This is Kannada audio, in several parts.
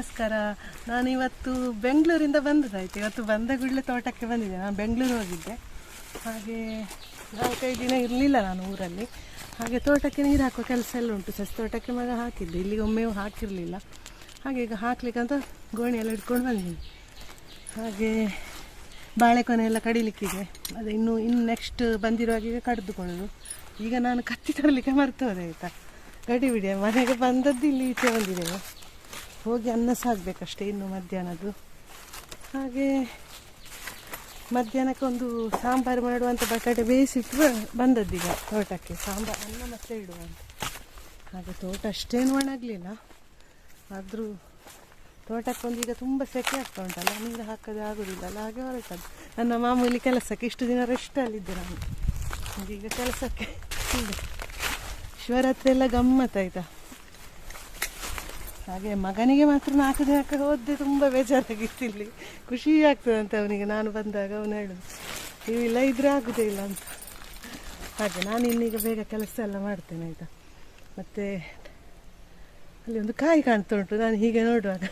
ನಮಸ್ಕಾರ. ನಾನು ಇವತ್ತು ಬೆಂಗಳೂರಿಂದ ಬಂದದಾಯ್ತು ಇವತ್ತು ಬಂದ ಕೂಡಲೇ ತೋಟಕ್ಕೆ ಬಂದಿದ್ದೆ. ನಾನು ಬೆಂಗಳೂರು ಹೋಗಿದ್ದೆ. ಹಾಗೆ ನಾಲ್ಕೈದು ದಿನ ಇರಲಿಲ್ಲ ನಾನು ಊರಲ್ಲಿ. ಹಾಗೆ ತೋಟಕ್ಕೆ ನೀರು ಹಾಕುವ ಕೆಲಸ ಎಲ್ಲ ಉಂಟು. ಸಸಿ ತೋಟಕ್ಕೆ ಮಗ ಹಾಕಿದ್ದೆ. ಇಲ್ಲಿ ಒಮ್ಮೆಯೂ ಹಾಕಿರಲಿಲ್ಲ. ಹಾಗೆ ಈಗ ಹಾಕ್ಲಿಕ್ಕಂತ ಗೋಣಿಯೆಲ್ಲ ಹಿಡ್ಕೊಂಡು ಬಂದಿದ್ದೀನಿ. ಹಾಗೆ ಬಾಳೆಕೊನೆ ಎಲ್ಲ ಕಡಿಲಿಕ್ಕಿದೆ. ಅದು ಇನ್ನು ಇನ್ನು ನೆಕ್ಸ್ಟ್ ಬಂದಿರುವಾಗ ಈಗ ಕಡಿದುಕೊಳ್ಳೋದು. ಈಗ ನಾನು ಕತ್ತಿ ತರಲಿಕ್ಕೆ ಮರ್ತು ಹೋದೆ ಆಯಿತಾ. ಗಡಿ ಬಿಡಿ. ಮನೆಗೆ ಬಂದದ್ದು ಇಲ್ಲಿ ಈಚೆ ಬಂದಿದ್ದೇವೆ ಹೋಗಿ ಅನ್ನ ಸಾಗಬೇಕಷ್ಟೇ ಇನ್ನು ಮಧ್ಯಾಹ್ನದ್ದು. ಹಾಗೆ ಮಧ್ಯಾಹ್ನಕ್ಕೆ ಒಂದು ಸಾಂಬಾರು ಮಾಡುವಂಥ ಬಟಾಟೆ ಬೇಯಿಸಿಟ್ಟು ಬಂದದ್ದೀಗ ತೋಟಕ್ಕೆ. ಸಾಂಬಾರು ಅನ್ನ ಮತ್ತೆ ಇಡುವಂತೆ. ಹಾಗೆ ತೋಟ ಅಷ್ಟೇನು ಒಣಗಲಿಲ್ಲ ಆದರೂ ತೋಟಕ್ಕೆ ಒಂದು ಈಗ ತುಂಬ ಸೆಕೆ ಆಗ್ತಾ ಉಂಟಲ್ಲ, ನೀರು ಹಾಕೋದೇ ಆಗೋದಿಲ್ಲ ಅಲ್ಲ, ಹಾಗೆ ಹೊರಟದ್ದು. ನನ್ನ ಮಾಮೂಲಿ ಕೆಲಸಕ್ಕೆ ಇಷ್ಟು ದಿನ ರೆಸ್ಟಲ್ಲಿದ್ದೆ ನಾನು. ಹಾಗೆ ಈಗ ಕೆಲಸಕ್ಕೆ. ಶಿವರಾತ್ರಿ ಎಲ್ಲ ಗಮ್ಮತ್ತಾಯ್ತಾ ಹಾಗೆ ಮಗನಿಗೆ ಮಾತ್ರ ನಾಲ್ಕು ದಿನಕ್ಕೆ ಹೋದೆ ತುಂಬ ಬೇಜಾರಾಗಿತ್ತು ಇಲ್ಲಿ. ಖುಷಿ ಆಗ್ತದಂತೆ ಅವನಿಗೆ. ನಾನು ಬಂದಾಗ ಅವನು ಹೇಳೋದು ಇಲ್ಲ, ಇದ್ರೆ ಆಗೋದೇ ಇಲ್ಲ ಅಂತ. ಹಾಗೆ ನಾನು ಇನ್ನೀಗ ಬೇಗ ಕೆಲಸ ಎಲ್ಲ ಮಾಡ್ತೇನೆ, ಆಯಿತಾ? ಮತ್ತು ಅಲ್ಲಿ ಒಂದು ಕಾಯಿ ಕಾಣ್ತಾ ಉಂಟು. ನಾನು ಹೀಗೆ ನೋಡುವಾಗ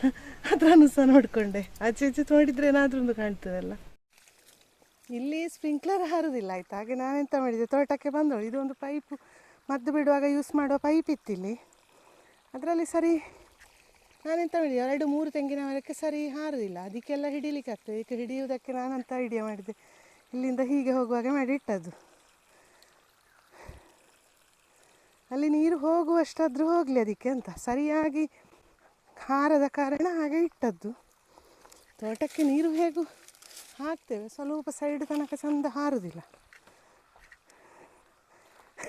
ಅದನ್ನು ಸಹ ನೋಡಿಕೊಂಡೆ. ಆಚೆ ಈಚೆ ನೋಡಿದರೆ ಏನಾದರೂ ಒಂದು ಕಾಣ್ತದಲ್ಲ. ಇಲ್ಲಿ ಸ್ಪ್ರಿಂಕ್ಲರ್ ಹಾರೋದಿಲ್ಲ, ಆಯ್ತಾ? ಹಾಗೆ ನಾನೆಂತ ಮಾಡಿದೆ? ತೋಟಕ್ಕೆ ಬಂದಳು ಇದೊಂದು ಪೈಪು. ಮದ್ದು ಬಿಡುವಾಗ ಯೂಸ್ ಮಾಡುವ ಪೈಪ್ ಇತ್ತಿಲ್ಲಿ ಅದರಲ್ಲಿ ಸರಿ ನಾನೆಂತ ಮಾಡಿದೆ, ಎರಡು, ಮೂರು ತೆಂಗಿನ ಮರಕ್ಕೆ ಸರಿ ಹಾರುದಿಲ್ಲ, ಅದಕ್ಕೆಲ್ಲ ಹಿಡಿಲಿಕ್ಕೆ ಆಗ್ತದೆ, ಇದಕ್ಕೆ ಹಿಡಿಯುವುದಕ್ಕೆ ನಾನಂತ ಐಡಿಯಾ ಮಾಡಿದೆ? ಇಲ್ಲಿಂದ ಹೀಗೆ ಹೋಗುವಾಗ ಮಾಡಿ ಇಟ್ಟದ್ದು. ಅಲ್ಲಿ ನೀರು ಹೋಗುವಷ್ಟಾದರೂ ಹೋಗಲಿ ಅದಕ್ಕೆ ಅಂತ, ಸರಿಯಾಗಿ ಹಾರದ ಕಾರಣ ಹಾಗೆ ಇಟ್ಟದ್ದು. ತೋಟಕ್ಕೆ ನೀರು ಹೇಗೂ ಹಾಕ್ತೇವೆ, ಸ್ವಲ್ಪ ಸೈಡ್ ತನಕ ಚಂದ ಹಾರುದಿಲ್ಲ.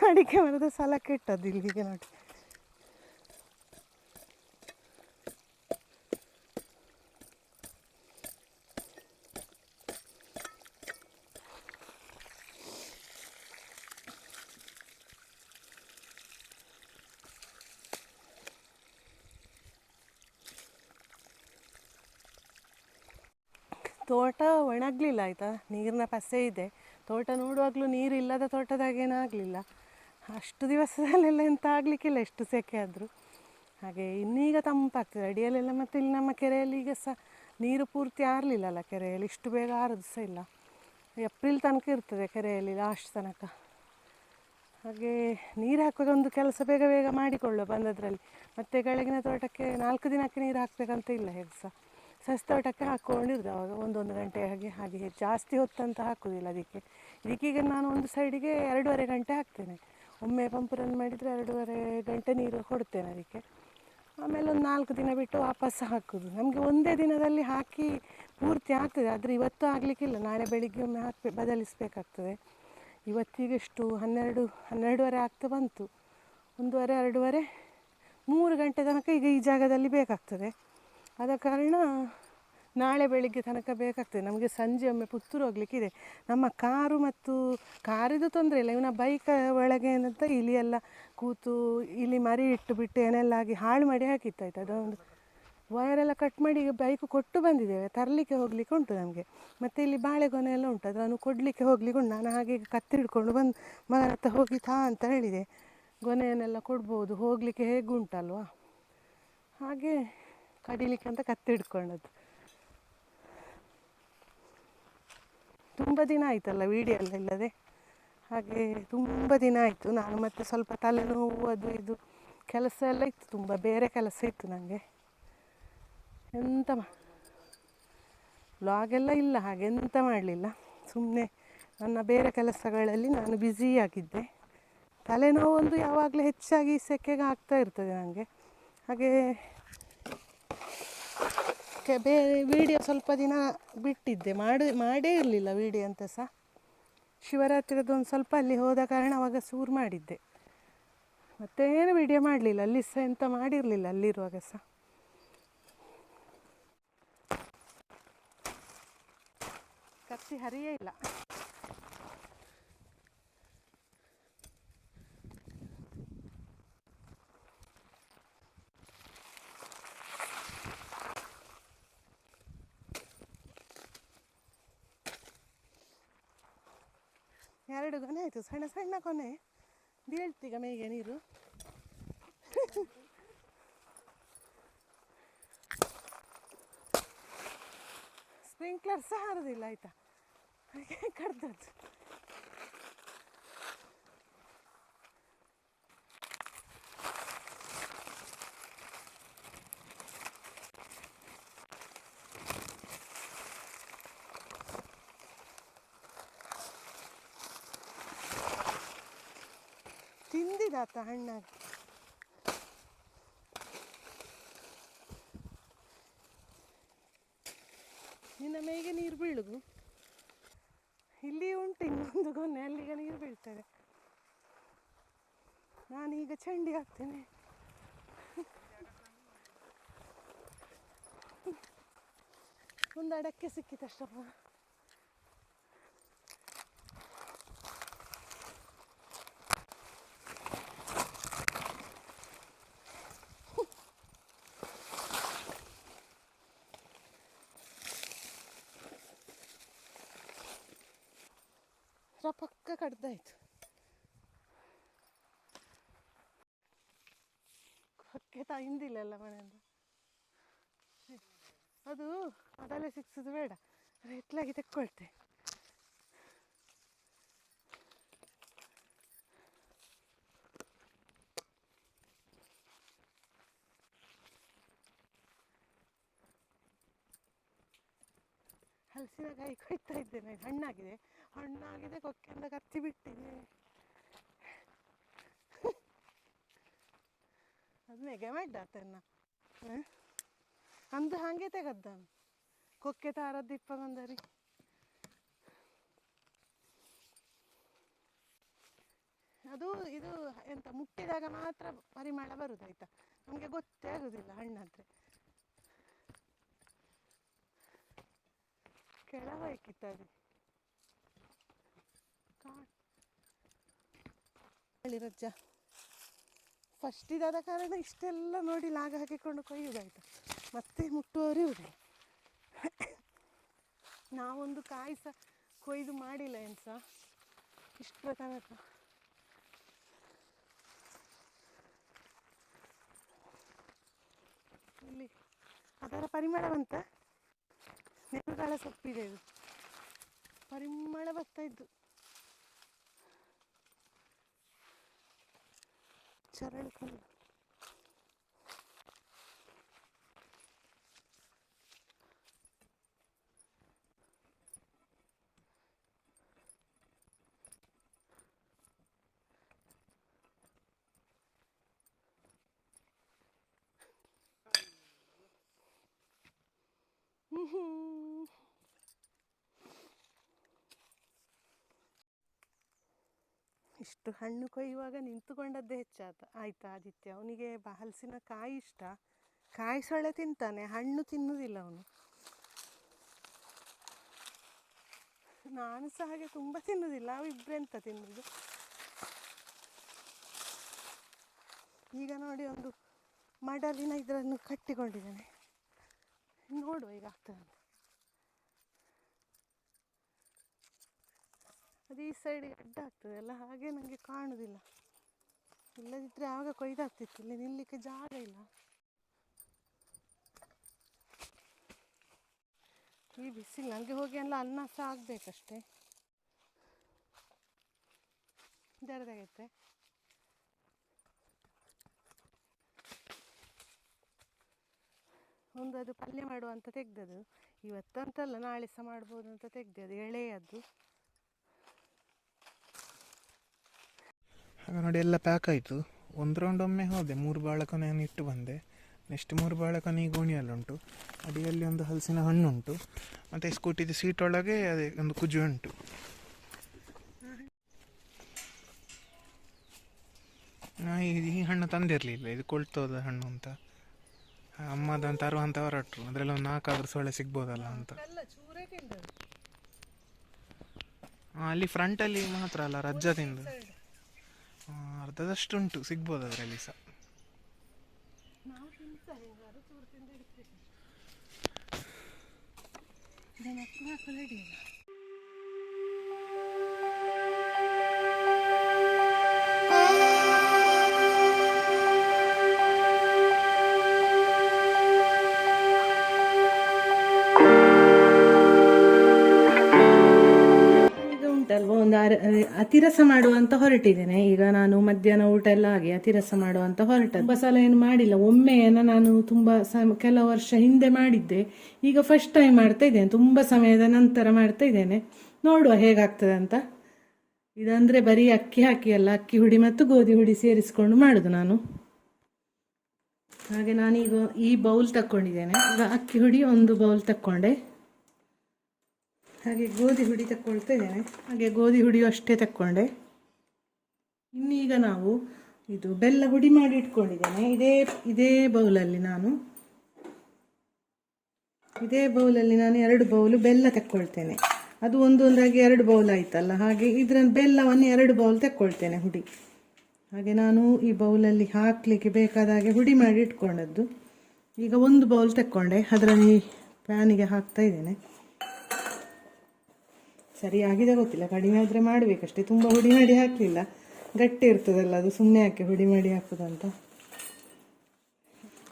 ಅಡಿಕೆ ಮರದ ಸಲಕ್ಕೆ ಇಟ್ಟದ್ದು ಇಲ್ಲಿಗೆ ನೋಡಿ. ತೋಟ ಒಣಗಲಿಲ್ಲ ಆಯಿತಾ? ನೀರಿನ ಪಸೆ ಇದೆ. ತೋಟ ನೋಡುವಾಗಲೂ ನೀರು ಇಲ್ಲದ ತೋಟದಾಗೇನೂ ಆಗಲಿಲ್ಲ. ಅಷ್ಟು ದಿವಸದಲ್ಲೆಲ್ಲ ಎಂತ ಆಗಲಿಕ್ಕಿಲ್ಲ, ಎಷ್ಟು ಸೆಕೆ ಆದರೂ. ಹಾಗೆ ಇನ್ನೀಗ ತಂಪಾಗ್ತದೆ. ಅಡಿಯಲ್ಲೆಲ್ಲ ಮತ್ತು ಇಲ್ಲಿ ನಮ್ಮ ಕೆರೆಯಲ್ಲಿ ಈಗ ಸಹ ನೀರು ಪೂರ್ತಿ ಆರಲಿಲ್ಲಲ್ಲ ಕೆರೆಯಲ್ಲಿ. ಇಷ್ಟು ಬೇಗ ಆರೋದು ಸಹ ಇಲ್ಲ. ಏಪ್ರಿಲ್ ತನಕ ಇರ್ತದೆ ಕೆರೆಯಲ್ಲಿ ಲಾಸ್ಟ್ ತನಕ. ಹಾಗೆ ನೀರು ಹಾಕುವಾಗ ಒಂದು ಕೆಲಸ ಬೇಗ ಬೇಗ ಮಾಡಿಕೊಳ್ಳುವ ಬಂದದ್ರಲ್ಲಿ. ಮತ್ತೆ ಕೆಳಗಿನ ತೋಟಕ್ಕೆ ನಾಲ್ಕು ದಿನಕ್ಕೆ ನೀರು ಹಾಕಬೇಕಂತ ಇಲ್ಲ ಹೇಗೆ ಸಹ. ಸಸಿ ತೋಟಕ್ಕೆ ಹಾಕ್ಕೊಂಡಿರ್ದು, ಅವಾಗ ಒಂದೊಂದು ಗಂಟೆ ಹಾಗೆ ಹಾಗೆ ಜಾಸ್ತಿ ಹೊತ್ತಂತ ಹಾಕೋದಿಲ್ಲ ಅದಕ್ಕೆ. ಇದಕ್ಕೀಗ ನಾನು ಒಂದು ಸೈಡಿಗೆ ಎರಡೂವರೆ ಗಂಟೆ ಹಾಕ್ತೇನೆ. ಒಮ್ಮೆ ಪಂಪ್ ರನ್ ಮಾಡಿದರೆ ಎರಡೂವರೆ ಗಂಟೆ ನೀರು ಕೊಡ್ತೇನೆ ಅದಕ್ಕೆ. ಆಮೇಲೆ ಒಂದು ನಾಲ್ಕು ದಿನ ಬಿಟ್ಟು ವಾಪಸ್ ಹಾಕೋದು. ನಮಗೆ ಒಂದೇ ದಿನದಲ್ಲಿ ಹಾಕಿ ಪೂರ್ತಿ ಆಗ್ತದೆ, ಆದರೆ ಇವತ್ತು ಆಗಲಿಕ್ಕಿಲ್ಲ. ನಾಳೆ ಬೆಳಿಗ್ಗೆ ಒಮ್ಮೆ ಹಾಕಿ ಬದಲಿಸಬೇಕಾಗ್ತದೆ. ಇವತ್ತಿಗೆಷ್ಟು ಹನ್ನೆರಡು, ಹನ್ನೆರಡುವರೆ ಆಗ್ತಾ ಬಂತು. ಒಂದೂವರೆ, ಎರಡೂವರೆ, ಮೂರು ಗಂಟೆ ತನಕ ಈಗ ಈ ಜಾಗದಲ್ಲಿ ಬೇಕಾಗ್ತದೆ. ಆದ ಕಾರಣ ನಾಳೆ ಬೆಳಿಗ್ಗೆ ತನಕ ಬೇಕಾಗ್ತದೆ. ನಮಗೆ ಸಂಜೆ ಒಮ್ಮೆ ಪುತ್ತೂರು ಹೋಗ್ಲಿಕ್ಕಿದೆ ನಮ್ಮ ಕಾರು ಮತ್ತು ಕಾರಿದು ತೊಂದರೆ ಇಲ್ಲ. ಇವನ ಬೈಕ್ ಒಳಗೆ ಏನಂತ ಇಲಿ ಎಲ್ಲ ಕೂತು ಇಲಿ ಮರಿ ಇಟ್ಟು ಬಿಟ್ಟು ಏನೆಲ್ಲ ಆಗಿ ಹಾಳು ಮಾಡಿ ಹಾಕಿತ್ತಾಯ್ತು. ಅದೊಂದು ವಯರೆಲ್ಲ ಕಟ್ ಮಾಡಿ ಈಗ ಬೈಕು ಕೊಟ್ಟು ಬಂದಿದ್ದೇವೆ. ತರಲಿಕ್ಕೆ ಹೋಗ್ಲಿಕ್ಕೆ ಉಂಟು ನಮಗೆ. ಮತ್ತು ಇಲ್ಲಿ ಬಾಳೆಗೊನೆ ಎಲ್ಲ ಉಂಟು. ಅದನ್ನು ಕೊಡಲಿಕ್ಕೆ ಹೋಗ್ಲಿಕ್ಕೆ ಉಂಟು. ನಾನು ಹಾಗೆ ಕತ್ತಿ ಹಿಡ್ಕೊಂಡು ಬಂದು ಮಗನ ಹತ್ರ ಹೋಗಿ ತಾ ಅಂತ ಹೇಳಿದೆ. ಗೊನೆಯನ್ನೆಲ್ಲ ಕೊಡ್ಬೋದು. ಹೋಗಲಿಕ್ಕೆ ಹೇಗೆ ಉಂಟಲ್ವಾ? ಹಾಗೆ ಕಡಿಲಿಕ್ಕೆ ಅಂತ ಕತ್ತಿ ಹಿಡ್ಕೊಂಡದ್ದು ತುಂಬ ದಿನ ಆಯ್ತಲ್ಲ ವೀಡಿಯೋ ಎಲ್ಲ ಇಲ್ಲದೆ? ಹಾಗೆ ತುಂಬ ದಿನ ಆಯಿತು. ನಾನು ಮತ್ತೆ ಸ್ವಲ್ಪ ತಲೆನೋವು, ಅದು ಇದು ಕೆಲಸ ಎಲ್ಲ ಇತ್ತು ತುಂಬ, ಬೇರೆ ಕೆಲಸ ಇತ್ತು ನನಗೆ ಎಂತ ಮಾ ಲಾಗೆಲ್ಲ ಇಲ್ಲ, ಹಾಗೆ ಎಂತ ಮಾಡಲಿಲ್ಲ. ಸುಮ್ಮನೆ ನನ್ನ ಬೇರೆ ಕೆಲಸಗಳಲ್ಲಿ ನಾನು ಬ್ಯುಸಿಯಾಗಿದ್ದೆ ತಲೆನೋವು ಒಂದು ಯಾವಾಗಲೂ ಹೆಚ್ಚಾಗಿ ಸೆಕೆಗೆ ಆಗ್ತಾ ಇರ್ತದೆ ನನಗೆ ಹಾಗೆ ಕೆ- ಬೇರೆ ವೀಡಿಯೋ ಸ್ವಲ್ಪ ದಿನ ಬಿಟ್ಟಿದ್ದೆ. ಮಾಡಿ, ಮಾಡೇ ಇರಲಿಲ್ಲ ವೀಡಿಯೋ ಅಂತ ಸಹ. ಶಿವರಾತ್ರಿದು ಒಂದು ಸ್ವಲ್ಪ ಅಲ್ಲಿ ಹೋದ ಕಾರಣ ಅವಾಗ ಸೂರು ಮಾಡಿದ್ದೆ. ಮತ್ತೇನು ವೀಡಿಯೋ ಮಾಡಲಿಲ್ಲ. ಅಲ್ಲಿ ಸಹ ಎಂತ ಮಾಡಿರಲಿಲ್ಲ ಅಲ್ಲಿರುವಾಗ ಸಹ. ಕತ್ತಿ ಹರಿಯೇ ಇಲ್ಲ. ಎರಡು ಗೊನೆ ಆಯಿತು. ಸಣ್ಣ ಸಣ್ಣ ಕೊನೆ ಬೀಳ್ತೀಗ ಮೇಗೆ ನೀರು. ಸ್ಪ್ರಿಂಕ್ಲರ್ ಸಹ ಹಾರೋದಿಲ್ಲ, ಆಯಿತಾ? ಹಾಗೆ ಕಡ್ದದ್ದು. ತಿಂದಿದಾತ ಹಣ್ಣಾಗಿ ನಿನ್ನ ಮೇಗೆ ನೀರು ಬೀಳುದು. ಇಲ್ಲಿ ಉಂಟು ಇನ್ನೊಂದು ಗೊನೆ, ಅಲ್ಲಿಗೆ ನೀರು ಬೀಳ್ತದೆ. ನಾನೀಗ ಚಂಡಿ ಹಾಕ್ತೇನೆ. ಒಂದು ಅಡಕ್ಕೆ ಸಿಕ್ಕಿತಷ್ಟಪ್ಪ. ಪಕ್ಕ ಕಡ್ದಾಯ್ತು. ಹಿಂದಿಲ್ಲ ಅಲ್ಲ ಮನೆಯಿಂದ. ಅದು ಅದಲ್ಲೇ ಸಿಕ್ಸೋದು ಬೇಡ. ಎತ್ತಲಾಗಿ ತೆಕ್ಕೊಳ್ತೆ. ಹಲಸಿನಕಾಯಿ ಕೊಯ್ತಾ ಇದ್ದೇನೆ, ಹಣ್ಣಾಗಿದೆ. ಹಣ್ಣಾಗಿದೆ ಕೊಕ್ಕೆಯಿಂದ ಕತ್ತಿ ಬಿಟ್ಟಿದೆ. ಅದು ನೆಗೆ ಆತನ್ನ. ಅಂದು ಹಾಗೆ ತೆಗದ್ದಾನು. ಕೊಕ್ಕೆ ತಾರದ್ದು ಬಂದರಿ. ಅದು ಇದು ಎಂತ ಮುಟ್ಟಿದಾಗ ಮಾತ್ರ ಪರಿಮಳ ಬರುದು ಆಯ್ತಾ? ನಮಗೆ ಗೊತ್ತೇ ಆಗುದಿಲ್ಲ ಹಣ್ಣಾದ್ರೆ. ಹೇಳಿ ರಜ್ಜ. ಫಸ್ಟ್ ಇದಾದ ಕಾರಣ ಇಷ್ಟೆಲ್ಲ ನೋಡಿ ಲಾಗ ಹಾಕಿಕೊಂಡು ಕೊಯ್ಯುವುದಾಯ್ತು. ಮತ್ತೆ ಮುಟ್ಟುವವರೇ ಇರುವುದಿಲ್ಲ ನಾವೊಂದು ಕಾಯಿ ಸಹ ಕೊಯ್ದು ಮಾಡಿಲ್ಲ ಏನು ಸಹ ಇಷ್ಟರ ತನಕ ಇಲ್ಲಿ ಅದರ ಪರಿಮಳ ಬಂತ ನೆಲಗಳ ಸೊಪ್ಪಿದೆ ಇದು. ಪರಿಮಳ ಬರ್ತಾ ಇದ್ದು. ಚರಳು ಇಷ್ಟು ಹಣ್ಣು ಕೊಯ್ಯುವಾಗ ನಿಂತುಕೊಂಡದ್ದೇ ಹೆಚ್ಚಾತ ಆಯ್ತಾ ಆದಿತ್ಯ? ಅವನಿಗೆ ಹಲಸಿನ ಕಾಯಿ ಇಷ್ಟ. ಕಾಯಿ ಸೊಳ್ಳೆ ತಿಂತಾನೆ, ಹಣ್ಣು ತಿನ್ನುವುದಿಲ್ಲ ಅವನು. ನಾನು ಸಹ ಹಾಗೆ ತುಂಬ ತಿನ್ನುವುದಿಲ್ಲ ಅವು ಇಬ್ಬರೆಂತ ತಿನ್ನುವುದು ಈಗ ನೋಡಿ ಒಂದು ಮಡಲಿನ ಇದರನ್ನು ಕಟ್ಟಿಕೊಂಡಿದ್ದಾನೆ. ನೋಡುವ ಈಗ ಆಗ್ತದೆ ಅದು ಈ ಸೈಡಿಗೆ ಅಡ್ಡ ಆಗ್ತದೆ ಅಲ್ಲ, ಹಾಗೆ ನನಗೆ ಕಾಣುವುದಿಲ್ಲ ಇಲ್ಲದಿದ್ದರೆ ಆವಾಗ ಕೊಯ್ದಾಗ್ತಿತ್ತು, ಇಲ್ಲಿ ನಿಲ್ಲಲಿಕ್ಕೆ ಜಾಗ ಇಲ್ಲ. ಈ ಬಿಸಿಲು ನನಗೆ ಹೋಗಿ ಎಲ್ಲ ಅನ್ನ ಸಹ ಆಗಬೇಕಷ್ಟೆ. ಜರದಾಗೈತೆ ಒಂದು ಅದು ಪಲ್ಯ ಮಾಡುವಂತ ತೆಗ್ದದು ಇವತ್ತಂತಲ್ಲ ನಾಳೆ ಸಹ ಮಾಡ್ಬೋದು ಅಂತ ತೆಗ್ದೆ ಎಳೆಯದ್ದು. ಆಗ ನೋಡಿ ಎಲ್ಲ ಪ್ಯಾಕ್ ಆಯಿತು. ಒಂದು ರೌಂಡ್ ಒಮ್ಮೆ ಹೋದೆ ಮೂರು ಬಾಳೆಕೊನೆಯನ್ನು ಇಟ್ಟು ಬಂದೆ. ನೆಕ್ಸ್ಟ್ ಮೂರು ಬಾಳೆಕೊನೆ ಈ ಗೋಣಿಯಲ್ಲುಂಟು ಅಡಿಯಲ್ಲಿ ಒಂದು ಹಲಸಿನ ಹಣ್ಣುಂಟು ಮತ್ತು ಸ್ಕೂಟಿದ ಸೀಟ್ ಒಳಗೆ ಅದೇ ಒಂದು ಕುಜು ಉಂಟು. ನಾ ಈ- ಹಣ್ಣು ತಂದಿರಲಿಲ್ಲ. ಇದು ಕೊಳ್ತೋದ ಹಣ್ಣು ಅಂತ. ಅಮ್ಮದಂತ ತರುವಂತ ಹೊರಟರು. ಅದರಲ್ಲಿ ಒಂದು ನಾಲ್ಕಾದ್ರೂ ಸೊಳ್ಳೆ ಸಿಗ್ಬೋದಲ್ಲ ಅಂತ. ಅಲ್ಲ ಫ್ರಂಟಲ್ಲಿ ಮಾತ್ರ ಅಲ್ಲ ರಜ್ಜ ಅರ್ಧದಷ್ಟು ಉಂಟು ಸಿಗ್ಬೋದು ಅದರಲ್ಲಿ ಸಹ. ಹಾಕಲು ಹಿಡಿಯಲ್ಲ ಒಂದು ಅರ ಅತಿರಸ ಮಾಡುವಂತ ಹೊರಟಿದ್ದೇನೆ. ಈಗ ನಾನು ಮಧ್ಯಾಹ್ನ ಊಟ ಎಲ್ಲ ಆಗಿ ಅತಿರಸ ಮಾಡುವಂತ ಹೊರಟ ತುಂಬ ಸಲ ಏನು ಮಾಡಿಲ್ಲ. ಒಮ್ಮೆಯನ್ನ ನಾನು ತುಂಬ ಸಮ ಕೆಲವು ವರ್ಷ ಹಿಂದೆ ಮಾಡಿದ್ದೆ. ಈಗ ಫಸ್ಟ್ ಟೈಮ್ ಮಾಡ್ತಾ ಇದ್ದೇನೆ. ತುಂಬ ಸಮಯದ ನಂತರ ಮಾಡ್ತಾ ಇದ್ದೇನೆ. ನೋಡುವ ಹೇಗಾಗ್ತದೆ ಅಂತ. ಇದಂದ್ರೆ ಬರೀ ಅಕ್ಕಿ ಹಾಕಿ ಅಲ್ಲ. ಅಕ್ಕಿ ಹುಡಿ ಮತ್ತು ಗೋಧಿ ಹುಡಿ ಸೇರಿಸ್ಕೊಂಡು ಮಾಡುದು ನಾನು. ಹಾಗೆ ನಾನೀಗ ಈ ಬೌಲ್ ತಕ್ಕೊಂಡಿದ್ದೇನೆ. ಈಗ ಅಕ್ಕಿ ಹುಡಿ ಒಂದು ಬೌಲ್ ತಕ್ಕೊಂಡೆ. ಹಾಗೆ ಗೋಧಿ ಹುಡಿ ತಕ್ಕೊಳ್ತಾ ಇದ್ದೇನೆ. ಹಾಗೆ ಗೋಧಿ ಹುಡಿಯು ಅಷ್ಟೇ ತಕ್ಕೊಂಡೆ. ಇನ್ನೀಗ ನಾವು ಇದು ಬೆಲ್ಲ ಹುಡಿ ಮಾಡಿ ಇಟ್ಕೊಂಡಿದ್ದೇನೆ. ಇದೇ ಇದೇ ಬೌಲಲ್ಲಿ ನಾನು. ಇದೇ ಬೌಲಲ್ಲಿ ನಾನು ಎರಡು ಬೌಲು ಬೆಲ್ಲ ತಕ್ಕೊಳ್ತೇನೆ. ಅದು ಒಂದೊಂದಾಗಿ ಎರಡು ಬೌಲ್ ಆಯ್ತಲ್ಲ, ಹಾಗೆ ಇದರ ಬೆಲ್ಲವನ್ನು ಎರಡು ಬೌಲ್ ತಕ್ಕೊಳ್ತೇನೆ ಹುಡಿ. ಹಾಗೆ ನಾನು ಈ ಬೌಲಲ್ಲಿ ಹಾಕಲಿಕ್ಕೆ ಬೇಕಾದ ಹಾಗೆ ಹುಡಿ ಮಾಡಿ ಇಟ್ಕೊಂಡದ್ದು. ಈಗ ಒಂದು ಬೌಲ್ ತಕ್ಕೊಂಡೆ. ಅದರಲ್ಲಿ ಪ್ಯಾನಿಗೆ ಹಾಕ್ತಾ ಇದ್ದೇನೆ. ಸರಿಯಾಗಿದೆ ಗೊತ್ತಿಲ್ಲ. ಕಡಿಮೆ ಆದರೆ ಮಾಡಬೇಕಷ್ಟೇ. ತುಂಬ ಹುಡಿ ಮಾಡಿ ಹಾಕಲಿಲ್ಲ. ಗಟ್ಟಿ ಇರ್ತದಲ್ಲ, ಅದು ಸುಮ್ಮನೆ ಹಾಕಿ ಹುಡಿ ಮಾಡಿ ಹಾಕೋದಂತ.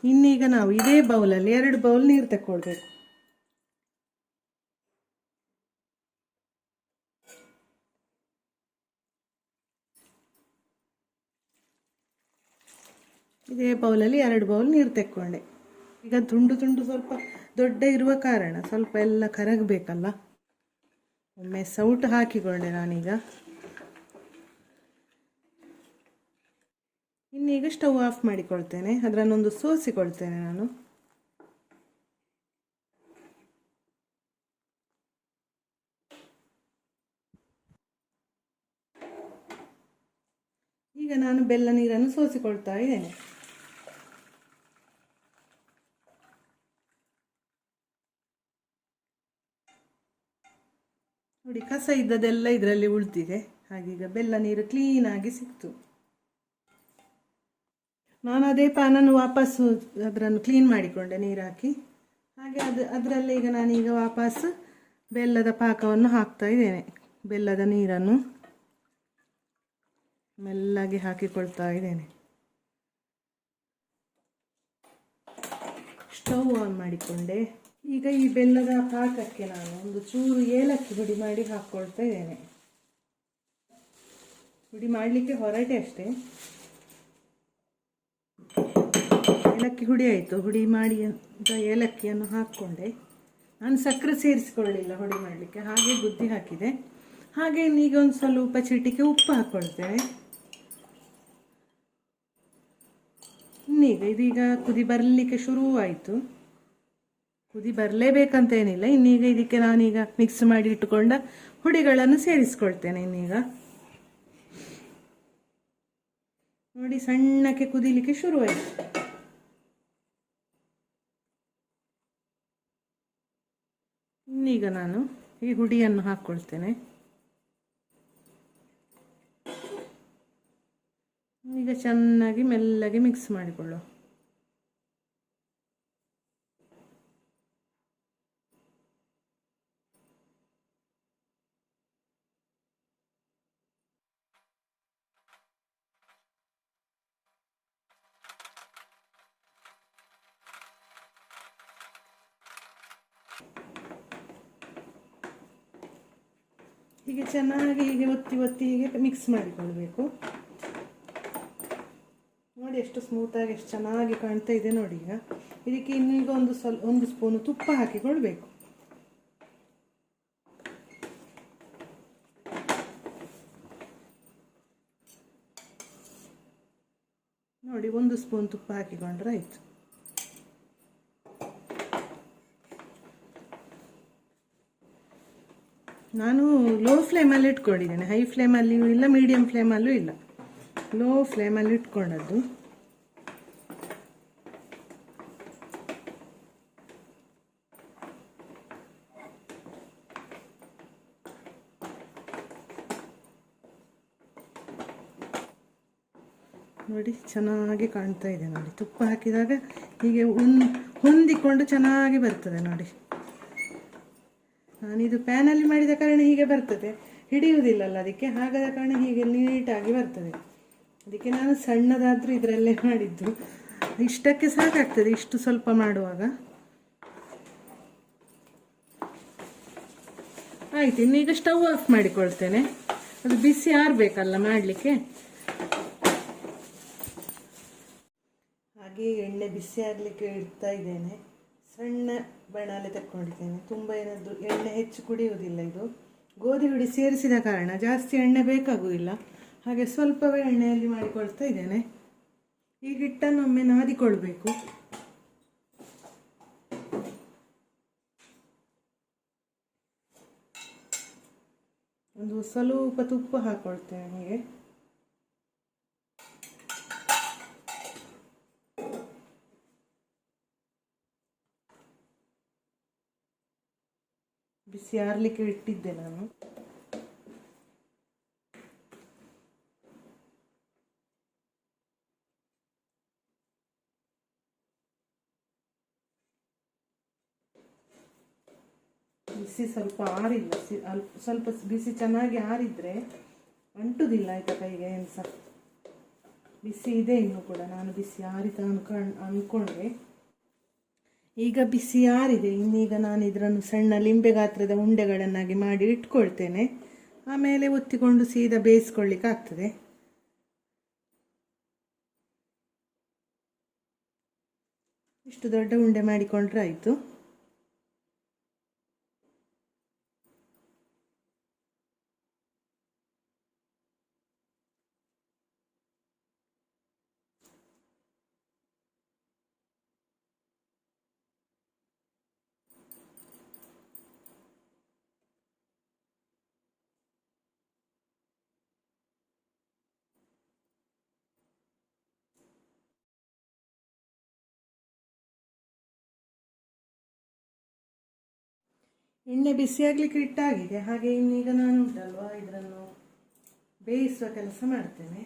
ಇನ್ನೀಗ ನಾವು ಇದೇ ಬೌಲಲ್ಲಿ ಎರಡು ಬೌಲ್ ನೀರು ತಕ್ಕೊಳ್ಬೇಕು. ಇದೇ ಬೌಲಲ್ಲಿ ಎರಡು ಬೌಲ್ ನೀರು ತೆಕ್ಕೊಂಡೆ. ಈಗ ತುಂಡು ತುಂಡು ಸ್ವಲ್ಪ ದೊಡ್ಡ ಇರುವ ಕಾರಣ ಸ್ವಲ್ಪ ಎಲ್ಲ ಕರಗಬೇಕಲ್ಲ. ಒಮ್ಮೆ ಸೌಟ್ ಹಾಕಿಕೊಂಡೆ ನಾನೀಗ. ಇನ್ನೀಗ ಸ್ಟವ್ ಆಫ್ ಮಾಡಿಕೊಳ್ತೇನೆ. ಅದರನ್ನೊಂದು ಸೋಸಿಕೊಳ್ತೇನೆ ನಾನು. ಈಗ ನಾನು ಬೆಲ್ಲ ನೀರನ್ನು ಸೋಸಿಕೊಳ್ತಾ ಇದ್ದೇನೆ. ನೋಡಿ, ಕಸ ಇದ್ದದೆಲ್ಲ ಇದರಲ್ಲಿ ಉಳ್ತಿದೆ. ಹಾಗೀಗ ಬೆಲ್ಲ ನೀರು ಕ್ಲೀನಾಗಿ ಸಿಕ್ತು. ನಾನು ಅದೇ ಪ್ಯಾನನ್ನು ವಾಪಸ್ಸು ಅದರನ್ನು ಕ್ಲೀನ್ ಮಾಡಿಕೊಂಡೆ, ನೀರು ಹಾಕಿ. ಹಾಗೆ ಅದು, ಅದರಲ್ಲೇ ಈಗ ನಾನೀಗ ವಾಪಸ್ ಬೆಲ್ಲದ ಪಾಕವನ್ನು ಹಾಕ್ತಾ ಇದ್ದೇನೆ. ಬೆಲ್ಲದ ನೀರನ್ನು ಮೆಲ್ಲಗೆ ಹಾಕಿಕೊಳ್ತಾ ಇದ್ದೇನೆ. ಸ್ಟವ್ ಆನ್ ಮಾಡಿಕೊಂಡೆ. ಈಗ ಈ ಬೆಲ್ಲದ ಪಾಕಕ್ಕೆ ನಾನು ಒಂದು ಚೂರು ಏಲಕ್ಕಿ ಹುಡಿ ಮಾಡಿ ಹಾಕ್ಕೊಳ್ತಾ ಇದ್ದೇನೆ. ಹುಡಿ ಮಾಡಲಿಕ್ಕೆ ಹೊರಟೆ ಅಷ್ಟೇ. ಏಲಕ್ಕಿ ಹುಡಿ ಆಯಿತು. ಹುಡಿ ಮಾಡಿ ಅಂತ ಏಲಕ್ಕಿಯನ್ನು ಹಾಕ್ಕೊಂಡೆ. ನಾನು ಸಕ್ಕರೆ ಸೇರಿಸಿಕೊಳ್ಳಿಲ್ಲ ಹುಡಿ ಮಾಡಲಿಕ್ಕೆ. ಹಾಗೆ ಬುದ್ಧಿ ಹಾಕಿದೆ. ಹಾಗೆ ಈಗ ಒಂದು ಸ್ವಲ್ಪ ಚೀಟಿಗೆ ಉಪ್ಪು ಹಾಕ್ಕೊಳ್ತೇನೆ ಇನ್ನೀಗ ಇದೀಗ ಕುದಿ ಬರಲಿಕ್ಕೆ ಶುರುವಾಯಿತು. ಕುದಿ ಬರಲೇಬೇಕಂತೇನಿಲ್ಲ. ಇನ್ನೀಗ ಇದಕ್ಕೆ ನಾನೀಗ ಮಿಕ್ಸ್ ಮಾಡಿ ಇಟ್ಟುಕೊಂಡ ಹುಡಿಗಳನ್ನು ಸೇರಿಸ್ಕೊಳ್ತೇನೆ ಇನ್ನೀಗ. ನೋಡಿ, ಸಣ್ಣಕ್ಕೆ ಕುದಿಲಿಕ್ಕೆ ಶುರುವಾಯಿತು. ಇನ್ನೀಗ ನಾನು ಈ ಹುಡಿಯನ್ನು ಹಾಕ್ಕೊಳ್ತೇನೆ ಈಗ ಚೆನ್ನಾಗಿ, ಮೆಲ್ಲಗೆ ಮಿಕ್ಸ್ ಮಾಡಿಕೊಳ್ಳುವ ಹೀಗೆ ಚೆನ್ನಾಗಿ ಹೀಗೆ ಹೀಗೆ ಮಿಕ್ಸ್ ಮಾಡಿಕೊಳ್ಬೇಕು. ನೋಡಿ ಎಷ್ಟು ಸ್ಮೂತಾಗಿ ಎಷ್ಟು ಚೆನ್ನಾಗಿ ಕಾಣ್ತಾ ಇದೆ ನೋಡಿ ಈಗ. ಇದಕ್ಕೆ ಇನ್ನೀಗ ಒಂದು ಸ್ವಲ್ಪ, ಒಂದು ಸ್ಪೂನು ತುಪ್ಪ ಹಾಕಿಕೊಳ್ಬೇಕು. ನೋಡಿ, ಒಂದು ಸ್ಪೂನ್ ತುಪ್ಪ ಹಾಕಿಕೊಂಡ್ರೆ ಆಯಿತು. ನಾನು ಲೋ ಫ್ಲೇಮಲ್ಲಿ ಇಟ್ಕೊಂಡಿದ್ದೇನೆ. ಹೈ ಫ್ಲೇಮಲ್ಲಿಯೂ ಇಲ್ಲ ಮೀಡಿಯಂ ಫ್ಲೇಮಲ್ಲೂ ಇಲ್ಲ. ಲೋ ಫ್ಲೇಮಲ್ಲಿ ಇಟ್ಕೊಂಡದ್ದು. ನೋಡಿ, ಚೆನ್ನಾಗಿ ಕಾಣ್ತಾ ಇದೆ ನೋಡಿ. ತುಪ್ಪ ಹಾಕಿದಾಗ ಹೀಗೆ ಹೊಂದಿಕೊಂಡು ಚೆನ್ನಾಗಿ ಬರ್ತದೆ ನೋಡಿ. ನಾನಿದು ಪ್ಯಾನಲ್ಲಿ ಮಾಡಿದ ಕಾರಣ ಹೀಗೆ ಬರ್ತದೆ. ಹಿಡಿಯುವುದಿಲ್ಲಲ್ಲ ಅದಕ್ಕೆ. ಹಾಗಾದ ಕಾರಣ ಹೀಗೆ ನೀಟಾಗಿ ಬರ್ತದೆ. ಅದಕ್ಕೆ ನಾನು ಸಣ್ಣದಾದರೂ ಇದರಲ್ಲೇ ಮಾಡಿದ್ದು. ಇಷ್ಟಕ್ಕೆ ಸಾಕಾಗ್ತದೆ ಇಷ್ಟು ಸ್ವಲ್ಪ ಮಾಡುವಾಗ. ಆಯ್ತು ಇನ್ನೀಗ ಸ್ಟವ್ ಆಫ್ ಮಾಡಿಕೊಳ್ತೇನೆ. ಅದು ಬಿಸಿ ಆರ್ಬೇಕಲ್ಲ ಮಾಡಲಿಕ್ಕೆ. ಹಾಗೆ ಎಣ್ಣೆ ಬಿಸಿ ಆಗಲಿಕ್ಕೆ ಇಡ್ತಾ ಇದ್ದೇನೆ. ಸಣ್ಣ ಬಣಲೆ ತಕ್ಕೊಂಡಿದ್ದೇನೆ. ತುಂಬ ಏನಾದರೂ ಎಣ್ಣೆ ಹೆಚ್ಚು ಕುಡಿಯುವುದಿಲ್ಲ ಇದು. ಗೋಧಿ ಹುಡಿ ಸೇರಿಸಿದ ಕಾರಣ ಜಾಸ್ತಿ ಎಣ್ಣೆ ಬೇಕಾಗುವುದಿಲ್ಲ. ಹಾಗೆ ಸ್ವಲ್ಪವೇ ಎಣ್ಣೆಯಲ್ಲಿ ಮಾಡಿಕೊಳ್ತಾ ಇದ್ದೇನೆ. ಈ ಹಿಟ್ಟನ್ನು ಒಮ್ಮೆ ನಾದಿಕೊಳ್ಬೇಕು. ಒಂದು ಸ್ವಲ್ಪ ತುಪ್ಪ ಹಾಕೊಳ್ತೇನೆ ಹೀಗೆ. ಬಿಸಿ ಆರ್ಲಿಕ್ಕೆ ಇಟ್ಟಿದ್ದೆ ನಾನು. ಬಿಸಿ ಸ್ವಲ್ಪ ಆರಿಲ್ಲ. ಸ್ವಲ್ಪ ಬಿಸಿ ಚೆನ್ನಾಗಿ ಆರಿದ್ರೆ ಅಂಟುದಿಲ್ಲ ಆಯ್ತಾ ಕೈಗೆ ಏನು ಸಹ ಬಿಸಿ ಇದೆ ಇನ್ನು ಕೂಡ. ನಾನು ಬಿಸಿ ಆರಿತ ಅನ್ಕೊಂಡ್. ಈಗ ಬಿಸಿ ಆರಿದೆ. ಇನ್ನೀಗ ನಾನು ಇದರನ್ನು ಸಣ್ಣ ಲಿಂಬೆ ಗಾತ್ರದ ಉಂಡೆಗಳನ್ನಾಗಿ ಮಾಡಿ ಇಟ್ಕೊಳ್ತೇನೆ. ಆಮೇಲೆ ಒತ್ತಿಕೊಂಡು ಸೀದಾ ಬೇಯಿಸ್ಕೊಳ್ಳಿಕ್ಕೆ ಆಗ್ತದೆ. ಇಷ್ಟು ದೊಡ್ಡ ಉಂಡೆ ಮಾಡಿಕೊಂಡ್ರೆ ಆಯಿತು. ಎಣ್ಣೆ ಬಿಸಿ ಆಗ್ಲಿಕ್ಕೆ ಇಟ್ಟಾಗಿದೆ ಹಾಗೆ ಇನ್ನೀಗ ನಾನು ಉಂಟಲ್ವಾ? ಇದನ್ನು ಬೇಯಿಸುವ ಕೆಲಸ ಮಾಡ್ತೇನೆ.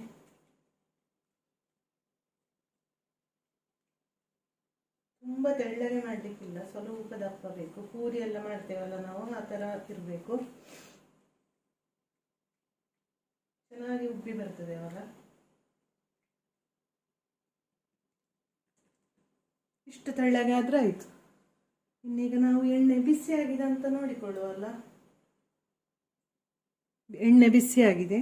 ತುಂಬ ತೆಳ್ಳಗೆ ಮಾಡಲಿಕ್ಕಿಲ್ಲ. ಸ್ವಲ್ಪ ದಪ್ಪ ಬೇಕು. ಪೂರಿ ಎಲ್ಲ ಮಾಡ್ತೇವಲ್ಲ ನಾವು, ಆ ಥರ ಇರಬೇಕು ಚೆನ್ನಾಗಿ ಉಬ್ಬಿ ಬರ್ತದೆ ಅವಾಗ. ಇಷ್ಟು ತೆಳ್ಳಗೆ ಆದರೆ ಆಯಿತು. ಇನ್ನೀಗ ನಾವು ಎಣ್ಣೆ ಬಿಸಿ ಆಗಿದೆ ಅಂತ ನೋಡಿಕೊಳ್ಳುವಲ್ಲ? ಎಣ್ಣೆ ಬಿಸಿ ಆಗಿದೆ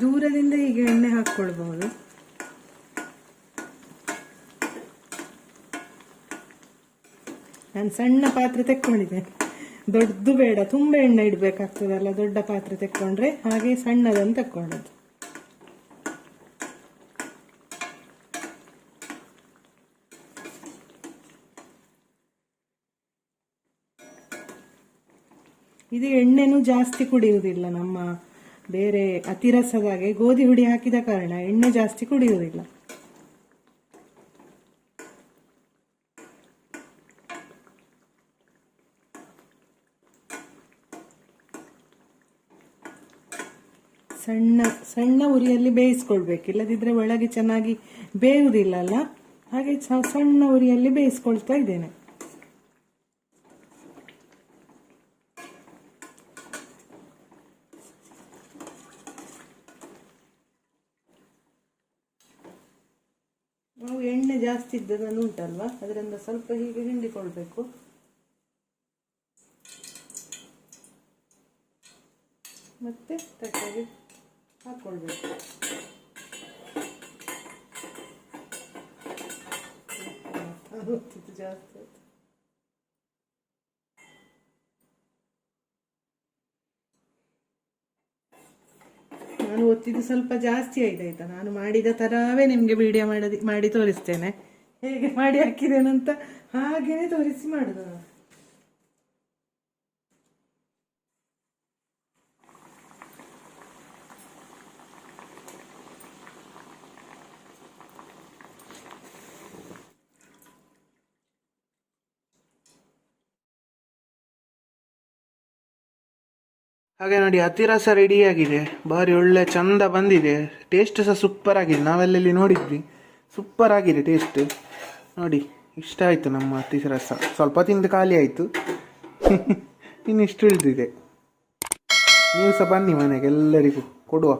ದೂರದಿಂದ ಹೀಗೆ ಎಣ್ಣೆ ಹಾಕ್ಕೊಳ್ಬಹುದು. ನಾನು ಸಣ್ಣ ಪಾತ್ರೆ ತೆಕ್ಕೊಂಡಿದ್ದೆ. ದೊಡ್ಡದು ಬೇಡ, ತುಂಬ ಎಣ್ಣೆ ಇಡಬೇಕಾಗ್ತದಲ್ಲ, ದೊಡ್ಡ ಪಾತ್ರೆ ತೆಕ್ಕೊಂಡ್ರೆ ಹಾಗೆ ಸಣ್ಣದನ್ನು ತಕ್ಕೊಳ್ಳೋದು. ಇದು ಎಣ್ಣೆನೂ ಜಾಸ್ತಿ ಕುಡಿಯುವುದಿಲ್ಲ ನಮ್ಮ ಬೇರೆ ಅತಿರಸದಾಗೆ ಗೋಧಿ ಹುಡಿ ಹಾಕಿದ ಕಾರಣ ಎಣ್ಣೆ ಜಾಸ್ತಿ ಕುಡಿಯುವುದಿಲ್ಲ. ಸಣ್ಣ ಸಣ್ಣ ಉರಿಯಲ್ಲಿ ಬೇಯಿಸ್ಕೊಳ್ಬೇಕು. ಇಲ್ಲದಿದ್ರೆ ಒಳಗೆ ಚೆನ್ನಾಗಿ ಬೇಯುವುದಿಲ್ಲ ಅಲ್ಲ? ಹಾಗೆ ಸಣ್ಣ ಉರಿಯಲ್ಲಿ ಬೇಯಿಸ್ಕೊಳ್ತಾ ಇದ್ದೇನೆ ನಾವು ಎಣ್ಣೆ ಜಾಸ್ತಿ ಇದ್ದದನ್ನು ಉಂಟಲ್ವಾ? ಅದರಿಂದ ಸ್ವಲ್ಪ ಹೀಗೆ ಹಿಂಡಿಕೊಳ್ಬೇಕು. ಮತ್ತೆ ತಟ್ಟೆಗೆ ಹಾಕ್ಕೊಳ್ಬೇಕು ಜಾಸ್ತಿ ನಾನು ಒತ್ತಿದ್ದು ಸ್ವಲ್ಪ ಜಾಸ್ತಿ ಆಯ್ತು ಆಯ್ತಾ? ನಾನು ಮಾಡಿದ ತರವೇ ನಿಮಗೆ ವಿಡಿಯೋ ಮಾಡಿ ಮಾಡಿ ತೋರಿಸ್ತೇನೆ. ಹೇಗೆ ಮಾಡಿ ಹಾಕಿದ್ದೇನಂತ ಹಾಗೇನೆ ತೋರಿಸಿ ಮಾಡುದು ಹಾಗೆ ನೋಡಿ ಅತಿರಸ ರೆಡಿ ಆಗಿದೆ. ಭಾರಿ ಒಳ್ಳೆ ಚಂದ ಬಂದಿದೆ. ಟೇಸ್ಟ್ ಸಹ ಸೂಪರ್ ಆಗಿದೆ. ನಾವೆಲ್ಲೆಲ್ಲಿ ನೋಡಿದ್ವಿ. ಸೂಪರ್ ಆಗಿದೆ ಟೇಸ್ಟ್ ನೋಡಿ, ಇಷ್ಟ ಆಯಿತು ನಮ್ಮ ಹತ್ತಿ ರಸ ಸ್ವಲ್ಪ ತಿಂದು ಖಾಲಿ ಆಯಿತು. ಇನ್ನಿಷ್ಟು ಇಳಿದಿದೆ ನೀವು ಸಹ ಬನ್ನಿ ಮನೆಗೆ, ಎಲ್ಲರಿಗೂ ಕೊಡುವ.